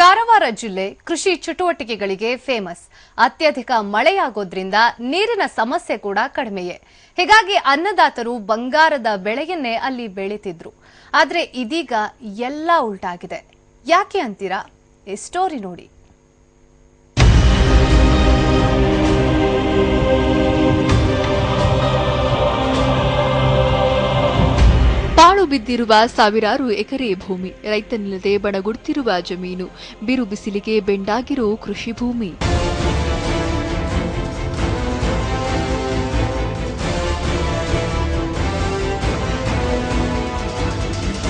ಕಾರವಾರ ಜಿಲ್ಲೆ ಕೃಷಿ ಚಟುವಟಿಕೆಗಳಿಗೆ ಫೇಮಸ್ ಅತ್ಯಧಿಕ ಮಳೆಯಾಗೋದ್ರಿಂದ ನೀರಿನ ಸಮಸ್ಯೆ ಕೂಡ ಕಡಿಮೆಯೇ. ಹೀಗಾಗಿ ಅನ್ನದಾತರು ಬಂಗಾರದ ಬೆಳೆಯನ್ನೇ ಅಲ್ಲಿ ಬೆಳೀತಿದ್ರು. ಆದರೆ ಇದೀಗ ಎಲ್ಲ ಉಲ್ಟಾಗಿದೆ. ಯಾಕೆ ಅಂತೀರಾ? ಈ ಸ್ಟೋರಿ ನೋಡಿ. ಬಿದ್ದಿರುವ ಸಾವಿರಾರು ಎಕರೆ ಭೂಮಿ, ರೈತನಿಲ್ಲದೆ ಬಣಗುಡುತ್ತಿರುವ ಜಮೀನು, ಬಿರು ಬಿಸಿಲಿಗೆ ಬೆಂಡಾಗಿರೋ ಕೃಷಿ ಭೂಮಿ.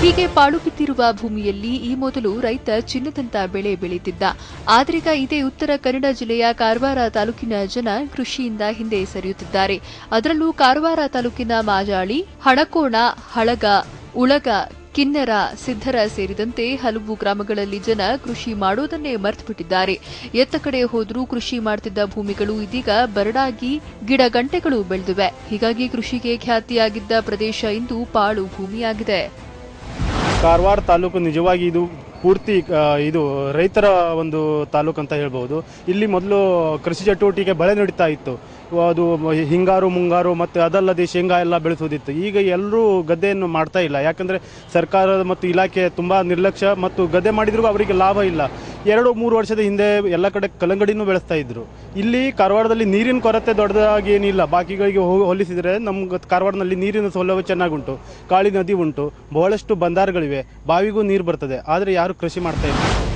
ಹೀಗೆ ಪಾಳು ಬಿದ್ದಿರುವ ಭೂಮಿಯಲ್ಲಿ ಈ ಮೊದಲು ರೈತ ಚಿನ್ನದಂತ ಬೆಳೆ ಬೆಳೀತಿದ್ದ ಆದ್ರೀಗ ಇದೇ ಉತ್ತರ ಕನ್ನಡ ಜಿಲ್ಲೆಯ ಕಾರವಾರ ತಾಲೂಕಿನ ಜನ ಕೃಷಿಯಿಂದ ಹಿಂದೆ ಸರಿಯುತ್ತಿದ್ದಾರೆ. ಅದರಲ್ಲೂ ಕಾರವಾರ ತಾಲೂಕಿನ ಮಾಜಾಳಿ ಹಣಕೋಣ ಹಳಗ ಉಳಗ, ಕಿನ್ನರ ಸಿದ್ದರ ಸೇರಿದಂತೆ ಹಲವು ಗ್ರಾಮಗಳಲ್ಲಿ ಜನ ಕೃಷಿ ಮಾಡೋದನ್ನೇ ಮರೆತುಬಿಟ್ಟಿದ್ದಾರೆ. ಎತ್ತ ಕಡೆ ಹೋದರೂ ಕೃಷಿ ಮಾಡ್ತಿದ್ದ ಭೂಮಿಗಳು ಇದೀಗ ಬರಡಾಗಿ ಗಿಡ ಗಂಟೆಗಳು ಬೆಳೆದಿವೆ. ಹೀಗಾಗಿ ಕೃಷಿಗೆ ಖ್ಯಾತಿಯಾಗಿದ್ದ ಪ್ರದೇಶ ಇಂದು ಪಾಳು ಭೂಮಿಯಾಗಿದೆ. ಕಾರವಾರ ತಾಲೂಕು ನಿಜವಾಗಿ ಇದು ಪೂರ್ತಿ ಇದು ರೈತರ ಒಂದು ತಾಲೂಕು ಅಂತ ಹೇಳ್ಬೋದು ಇಲ್ಲಿ ಮೊದಲು ಕೃಷಿ ಚಟುವಟಿಕೆ ಬಳೆ ನಡೀತಾ ಇತ್ತು. ಅದು ಹಿಂಗಾರು, ಮುಂಗಾರು ಮತ್ತು ಅದಲ್ಲದೆ ಶೇಂಗಾ ಎಲ್ಲ ಬೆಳೆಸೋದಿತ್ತು ಈಗ ಎಲ್ಲರೂ ಗದ್ದೆಯನ್ನು ಮಾಡ್ತಾ ಇಲ್ಲ. ಯಾಕಂದರೆ ಸರ್ಕಾರ ಮತ್ತು ಇಲಾಖೆ ತುಂಬ ನಿರ್ಲಕ್ಷ್ಯ ಮತ್ತು ಗದ್ದೆ ಮಾಡಿದ್ರೂ ಅವರಿಗೆ ಲಾಭ ಇಲ್ಲ. ಎರಡು ಮೂರು ವರ್ಷದ ಹಿಂದೆ ಎಲ್ಲ ಕಡೆ ಕಲ್ಲಂಗಡಿನೂ ಬೆಳೆಸ್ತಾ ಇದ್ರು. ಇಲ್ಲಿ ಕಾರವಾರದಲ್ಲಿ ನೀರಿನ ಕೊರತೆ ದೊಡ್ಡದಾಗಿ ಏನಿಲ್ಲ. ಬಾಕಿಗಳಿಗೆ ಹೋಲಿಸಿದರೆ ನಮ್ಮ ಕಾರವಾರದಲ್ಲಿ ನೀರಿನ ಸೌಲಭ್ಯ ಚೆನ್ನಾಗುಂಟು. ಕಾಳಿ ನದಿ ಉಂಟು. ಬಹಳಷ್ಟು ಬಂದಾರುಗಳಿವೆ. ಬಾವಿಗೂ ನೀರು ಬರ್ತದೆ. ಆದರೆ ಯಾರು ಕೃಷಿ ಮಾಡ್ತಾ ಇಲ್ಲ.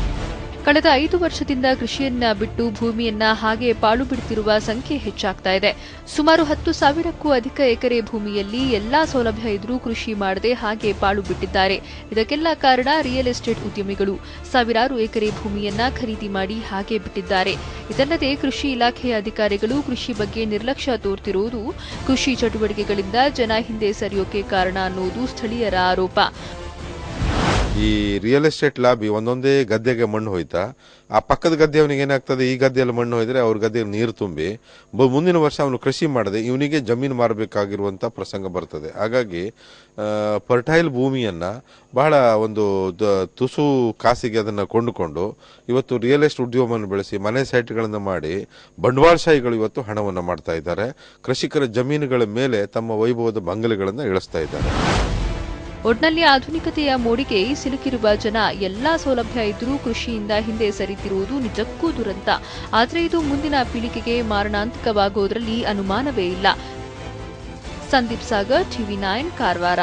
ಕಳೆದ ಐದು ವರ್ಷದಿಂದ ಕೃಷಿಯನ್ನ ಬಿಟ್ಟು ಭೂಮಿಯನ್ನ ಹಾಗೆ ಪಾಳು ಬಿಡುತ್ತಿರುವ ಸಂಖ್ಯೆ ಹೆಚ್ಚಾಗ್ತಾ ಇದೆ. ಸುಮಾರು ಹತ್ತು ಸಾವಿರಕ್ಕೂ ಅಧಿಕ ಎಕರೆ ಭೂಮಿಯಲ್ಲಿ ಎಲ್ಲಾ ಸೌಲಭ್ಯ ಇದ್ರೂ ಕೃಷಿ ಮಾಡದೆ ಹಾಗೆ ಪಾಳು ಬಿಟ್ಟಿದ್ದಾರೆ. ಇದಕ್ಕೆಲ್ಲ ಕಾರಣ ರಿಯಲ್ ಎಸ್ಟೇಟ್ ಉದ್ಯಮಿಗಳು. ಸಾವಿರಾರು ಎಕರೆ ಭೂಮಿಯನ್ನ ಖರೀದಿ ಮಾಡಿ ಹಾಗೆ ಬಿಟ್ಟಿದ್ದಾರೆ. ಇದಲ್ಲದೆ ಕೃಷಿ ಇಲಾಖೆಯ ಅಧಿಕಾರಿಗಳು ಕೃಷಿ ಬಗ್ಗೆ ನಿರ್ಲಕ್ಷ್ಯ ತೋರ್ತಿರುವುದು ಕೃಷಿ ಚಟುವಟಿಕೆಗಳಿಂದ ಜನ ಹಿಂದೆ ಸರಿಯೋಕೆ ಕಾರಣ ಅನ್ನೋದು ಸ್ಥಳೀಯರ ಆರೋಪ. ಈ ರಿಯಲ್ ಎಸ್ಟೇಟ್ ಲಾಬಿ ಒಂದೊಂದೇ ಗದ್ದೆಗೆ ಮಣ್ಣು ಹೋಯ್ತಾ, ಆ ಪಕ್ಕದ ಗದ್ದೆಯವನಿಗೆ ಏನಾಗ್ತದೆ? ಈ ಗದ್ದೆಯಲ್ಲಿ ಮಣ್ಣು ಹೋಯ್ದ್ರೆ ಅವ್ರ ಗದ್ದೆಯಲ್ಲಿ ನೀರು ತುಂಬಿ ಮುಂದಿನ ವರ್ಷ ಅವನು ಕೃಷಿ ಮಾಡದೆ ಇವನಿಗೆ ಜಮೀನು ಮಾರಬೇಕಾಗಿರುವಂಥ ಪ್ರಸಂಗ ಬರ್ತದೆ. ಹಾಗಾಗಿ ಫರ್ಟೈಲ್ ಭೂಮಿಯನ್ನು ಬಹಳ ಒಂದು ತುಸು ಕಾಸಿಗೆ ಅದನ್ನ ಕೊಂಡುಕೊಂಡು, ಇವತ್ತು ರಿಯಲ್ ಎಸ್ಟ್ ಉದ್ಯಮವನ್ನು ಬೆಳೆಸಿ, ಮನೆ ಸೈಟ್ಗಳನ್ನು ಮಾಡಿ, ಬಂಡವಾಳಶಾಹಿಗಳು ಇವತ್ತು ಹಣವನ್ನು ಮಾಡ್ತಾ ಇದ್ದಾರೆ. ಕೃಷಿಕರ ಜಮೀನುಗಳ ಮೇಲೆ ತಮ್ಮ ವೈಭವದ ಬಂಗಲೆಗಳನ್ನು ಇಳಿಸ್ತಾ ಇದ್ದಾರೆ. ಒಟ್ನಲ್ಲಿ ಆಧುನಿಕತೆಯ ಮೋಡಿಗೆ ಸಿಲುಕಿರುವ ಜನ ಎಲ್ಲಾ ಸೌಲಭ್ಯ ಇದ್ದರೂ ಕೃಷಿಯಿಂದ ಹಿಂದೆ ಸರಿತಿರುವುದು ನಿಜಕ್ಕೂ ದುರಂತ. ಆದರೆ ಇದು ಮುಂದಿನ ಪೀಳಿಗೆಗೆ ಮಾರಣಾಂತಿಕವಾಗುವುದರಲ್ಲಿ ಅನುಮಾನವೇ ಇಲ್ಲ. Sandeep Sagar, TV nine, Karwar.